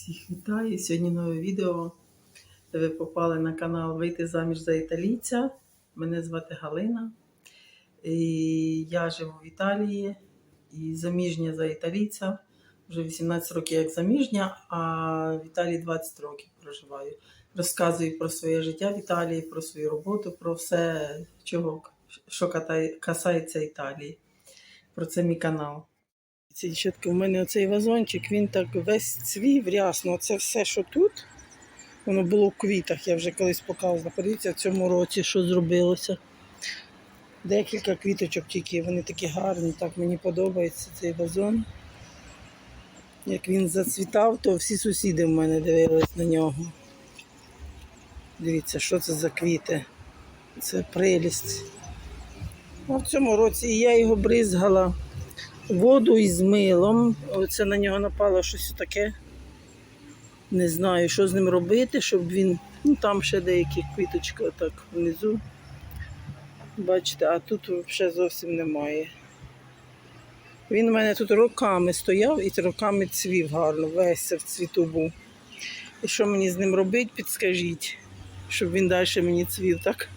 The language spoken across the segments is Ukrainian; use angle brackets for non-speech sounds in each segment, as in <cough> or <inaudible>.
Всіх вітаю! Сьогодні нове відео, де ви попали на канал Вийти заміж за італійця. Мене звати Галина. І я живу в Італії і заміжня за італійця. Вже 18 років як заміжня, а в Італії 20 років проживаю. Розказую про своє життя в Італії, про свою роботу, про все, чого, що касається Італії. Про це мій канал. Ці дівчатки, у мене оцей вазончик, він так весь цвів рясно. Це все, що тут, воно було в квітах, я вже колись показувала. Подивіться, в цьому році, що зробилося. Декілька квіточок тільки, вони такі гарні, так мені подобається цей вазон. Як він зацвітав, то всі сусіди в мене дивились на нього. Дивіться, що це за квіти. Це прелість. А в цьому році і я його бризгала воду із милом. Оце на нього напало щось таке. Не знаю, що з ним робити, щоб він. Ну там ще деякі квіточки отак внизу. Бачите, а тут ще зовсім немає. Він у мене тут роками стояв і роками цвів гарно, весь в цвіту був. І що мені з ним робити, підскажіть, щоб він далі мені цвів, так?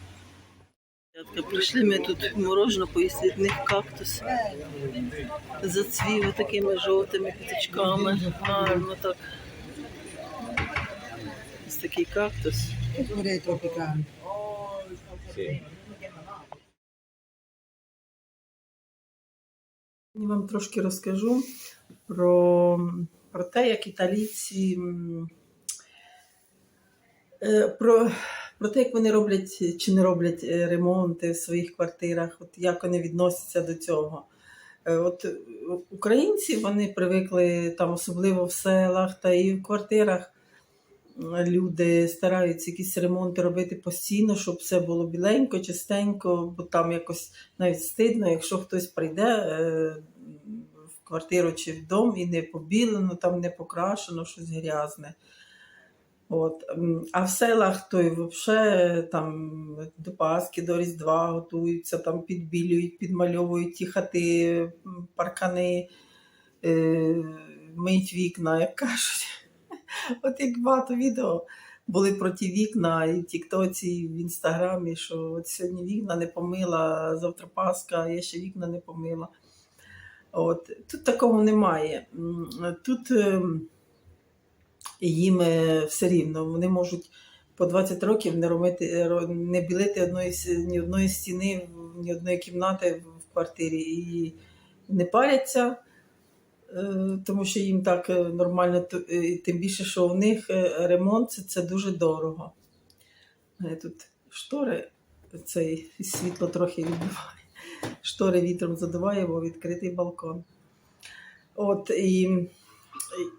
Прийшли ми тут морожено поїсти них кактус. Зацвів такими жовтими квіточками. Гарно так. Ось такий кактус. Я вам трошки розкажу про, про те, як італійці. е, Про, про те, як вони роблять чи не роблять е, ремонти в своїх квартирах, от як вони відносяться до цього. Е, От е, українці вони привикли там, особливо в селах та і в квартирах. Люди стараються якісь ремонти робити постійно, щоб все було біленько, чистенько, бо там якось навіть стидно, якщо хтось прийде в квартиру чи в і не побілено, там не покрашено, щось грязне. От. А в селах то й взагалі там до Пасхи, до Різдва готуються, там підбілюють, підмальовують ті хати, паркани, е, миють вікна, як <laughs> кажуть. От як багато відео були про ті вікна і Тіктоці, і в Інстаграмі, що от сьогодні вікна не помила, завтра Пасха, я ще вікна не помила. От. Тут такого немає. Тут ем, їм е, все рівно. Вони можуть по 20 років не робити, не білити одної, ні одної стіни, ні одної кімнати в квартирі і не паряться, е, тому що їм так е, нормально, е, тим більше, що у них е, ремонт це, дуже дорого. Е, Тут штори, цей світло трохи відбиває. Штори вітром задуває, бо відкритий балкон. От, і,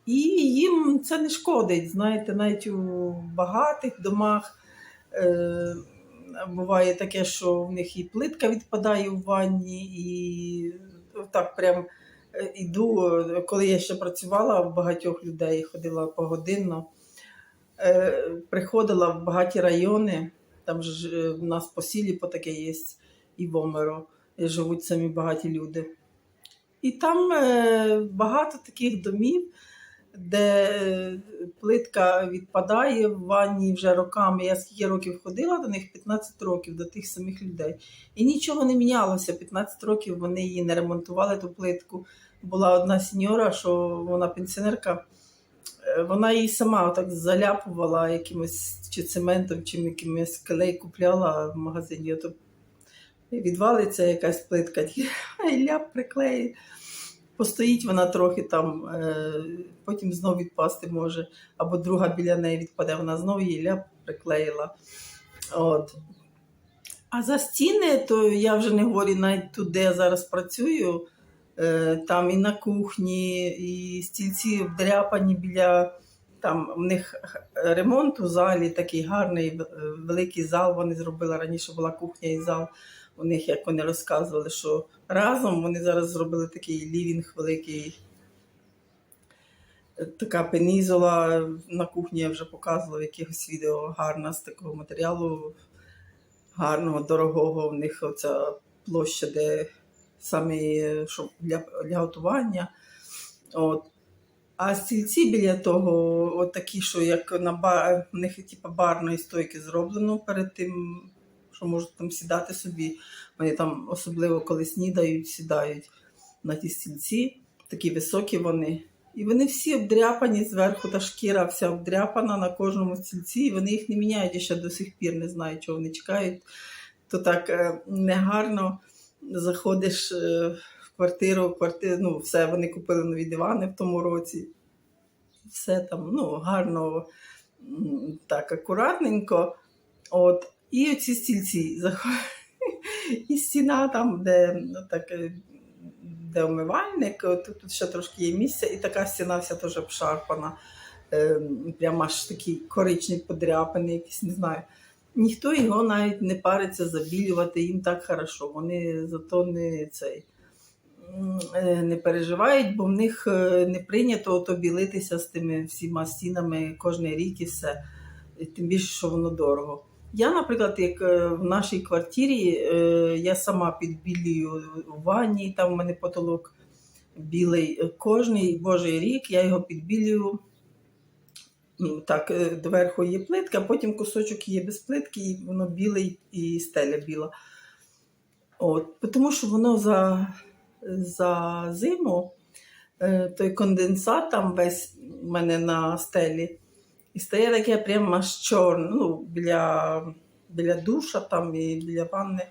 і їм це не шкодить. Знаєте, навіть у багатих домах е, буває таке, що в них і плитка відпадає у ванні, і так прям е, іду, коли я ще працювала в багатьох людей, ходила погодинно, е, приходила в багаті райони, там ж в нас по сілі по таке є, і в Омеро, живуть самі багаті люди. І там е, багато таких домів, де е, плитка відпадає в ванні вже роками. Я скільки років ходила до них 15 років, до тих самих людей. І нічого не мінялося. 15 років вони її не ремонтували ту плитку. Була одна сеньора, що вона пенсіонерка. е, Вона її сама так заляпувала якимось чи цементом, чи якимось клей купляла в магазині. Відвалиться якась плитка, <laughs> і ляп. Постоїть вона трохи там, е, потім знов відпасти може, або друга біля неї відпаде, вона знову її ляп приклеїла. От. А за стіни, то я вже не говорю навіть тут, де я зараз працюю, е, там і на кухні, і стільці обдряпані біля. Там в них ремонт у залі такий гарний, е, великий зал. Вони зробили раніше була кухня і зал. У них, як вони розказували, що разом вони зараз зробили такий лівінг великий. Така пенізола на кухні я вже показувала в якихось відео гарна з такого матеріалу, гарного, дорогого. В них оця площа, де саме е, що для, для готування. От. А стільці біля того, от такі, що як на бар, в них типу, барної стойки зроблено перед тим, що можуть там сідати собі. Вони там, особливо коли снідають, сідають на ті стільці, такі високі вони. І вони всі обдряпані зверху, та шкіра вся обдряпана на кожному стільці, і вони їх не міняють. Я ще до сих пір не знаю, чого вони чекають. То так е, негарно заходиш е, в квартиру, квартиру, ну, все, вони купили нові дивани в тому році. Все там ну, гарно, так, акуратненько. От. І оці стільці. <laughs> І стіна там, де ну, так, е, де умивальник, от тут ще трошки є місця, і така стіна вся теж обшарпана. Е, прямо аж такий коричневий подряпаний, якийсь, не знаю. Ніхто його навіть не париться забілювати, їм так хорошо. Вони зато не цей е, не переживають, бо в них не прийнято ото білитися з тими всіма стінами кожен рік і все. Тим більше, що воно дорого. Я, наприклад, як е, в нашій квартирі, е, я сама підбілюю у ванні, там в мене потолок білий. Е, Кожний божий рік я його підбілюю. Ну, так, доверху є плитка, а потім кусочок є без плитки, і воно біле і стеля біла. От, тому що воно за, за зиму, той конденсат там весь у мене на стелі, і стає таке прямо аж чорне, ну, біля, біля душа там і біля ванни.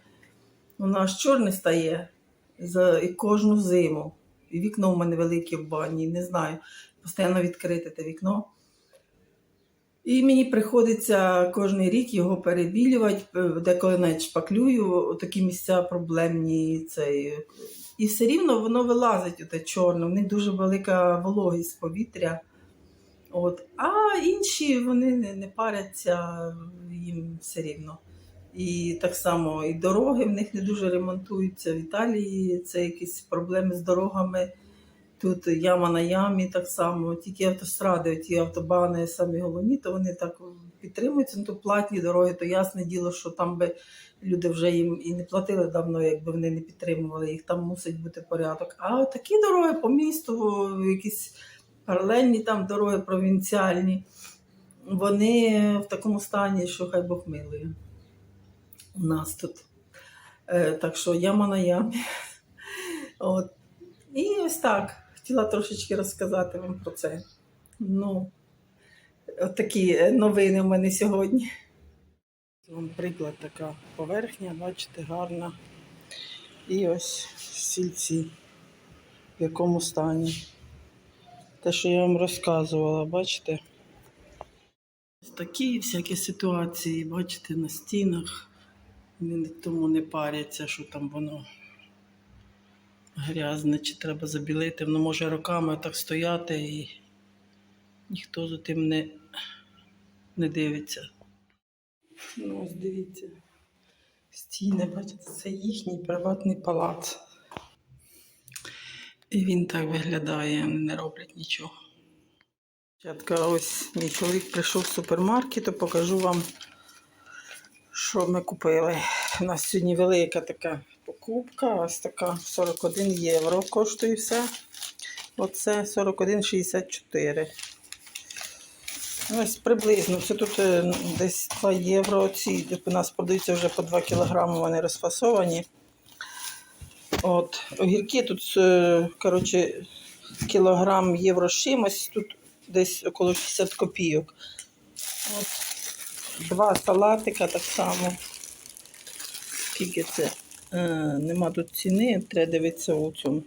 Воно аж чорне стає за, і кожну зиму. І вікно в мене велике в бані, не знаю, постійно відкрите те вікно. І мені приходиться кожен рік його перебілювати, е, деколи навіть шпаклюю такі місця проблемні. Цей. І все рівно воно вилазить оте чорне, в них дуже велика вологість повітря. От. А інші вони не, не паряться, їм все рівно. І так само і дороги в них не дуже ремонтуються. В Італії це якісь проблеми з дорогами. Тут яма на ямі так само, тільки автостради, ті автобани самі головні, то вони так підтримуються. Ну, то платні дороги, то ясне діло, що там би люди вже їм і не платили давно, якби вони не підтримували їх, там мусить бути порядок. А такі дороги по місту, якісь паралельні там дороги провінціальні, вони в такому стані, що хай Бог милує. У нас тут. Е, так що яма на ямі. От. І ось так. Хотіла трошечки розказати вам про це. Ну, от такі е, новини в мене сьогодні. Вам приклад така поверхня, бачите, гарна. І ось стільці, в якому стані. Те, що я вам розказувала, бачите? Такі всякі ситуації, бачите, на стінах. Вони тому не паряться, що там воно грязне, чи треба забілити. Воно може роками так стояти і ніхто за тим не, не дивиться. Ну, ось дивіться. Стіни, бачите, це їхній приватний палац. І він так виглядає, не роблять нічого. Дівчатка, ось мій чоловік прийшов в супермаркет, то покажу вам, що ми купили. У нас сьогодні велика така покупка, ось така 41 євро коштує все. Оце 41,64. Ось приблизно. Це тут е, десь 2 євро. Ці у нас продаються вже по 2 кілограми, вони розфасовані. От, огірки тут, е, коротше, кілограм євро чимось, тут десь около 60 копійок. От. Два салатика так само. Скільки це? Е, нема тут ціни, треба дивитися у цьому.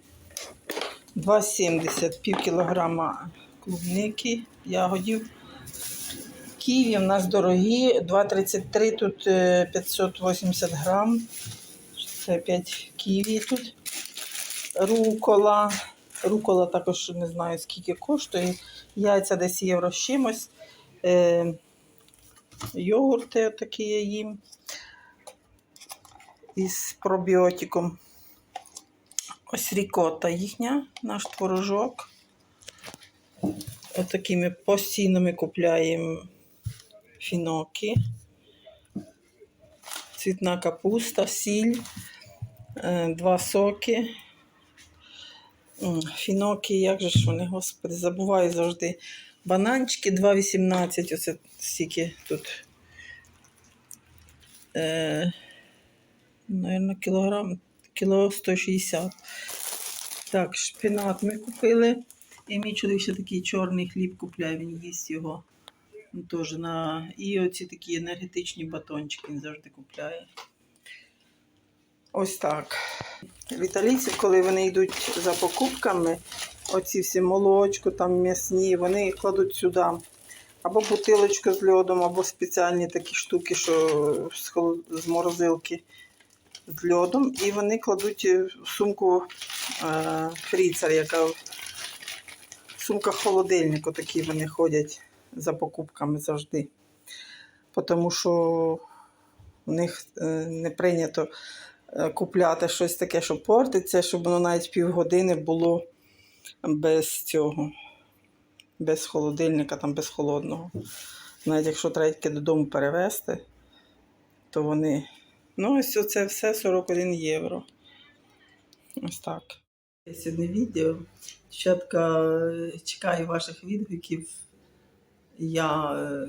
2,70 пів кілограма клубники, ягодів. Ківі в нас дорогі, 2,33, тут е, 580 грам. Це 5 ківі тут. Рукола. Рукола також не знаю скільки коштує. Яйця десь євро з чимось. Е, йогурти такі я їм. Із пробіотиком. Ось рікота їхня, наш творожок. Отакі ми постійно ми купляємо фіноки. Цвітна капуста, сіль, два соки. М, Фінокі, як же ж вони, господи, забуваю завжди. Бананчики 2,18, оце стільки тут. Е, наверно, кілограм, кіло 160. Так, шпинат ми купили. І мій чоловік ще такий чорний хліб купляє, він їсть його. Теж на... І оці такі енергетичні батончики він завжди купляє. Ось так. Віталійці, коли вони йдуть за покупками, оці всі молочко, там м'ясні, вони кладуть сюди. Або бутилочку з льодом, або спеціальні такі штуки, що з, морозилки з льодом. І вони кладуть в сумку е... фріцер, яка сумка холодильнику, такі вони ходять за покупками завжди. Тому що у них е, не прийнято купляти щось таке, що портиться, щоб воно навіть півгодини було без цього, без холодильника, там без холодного. Навіть якщо треба тільки додому перевезти, то вони. Ну, ось це все 41 євро. Ось так. Сьогодні відео. Дівчатка, е, чекаю ваших відгуків. Я е,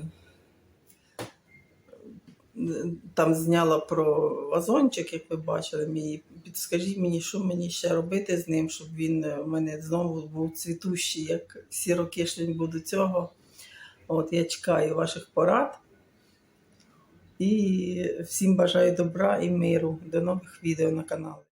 там зняла про вазончик, як ви бачили, мій. Підскажіть мені, що мені ще робити з ним, щоб він е, в мене знову був цвітущий, як всі роки був до цього. От я чекаю ваших порад. І всім бажаю добра і миру. До нових відео на каналі.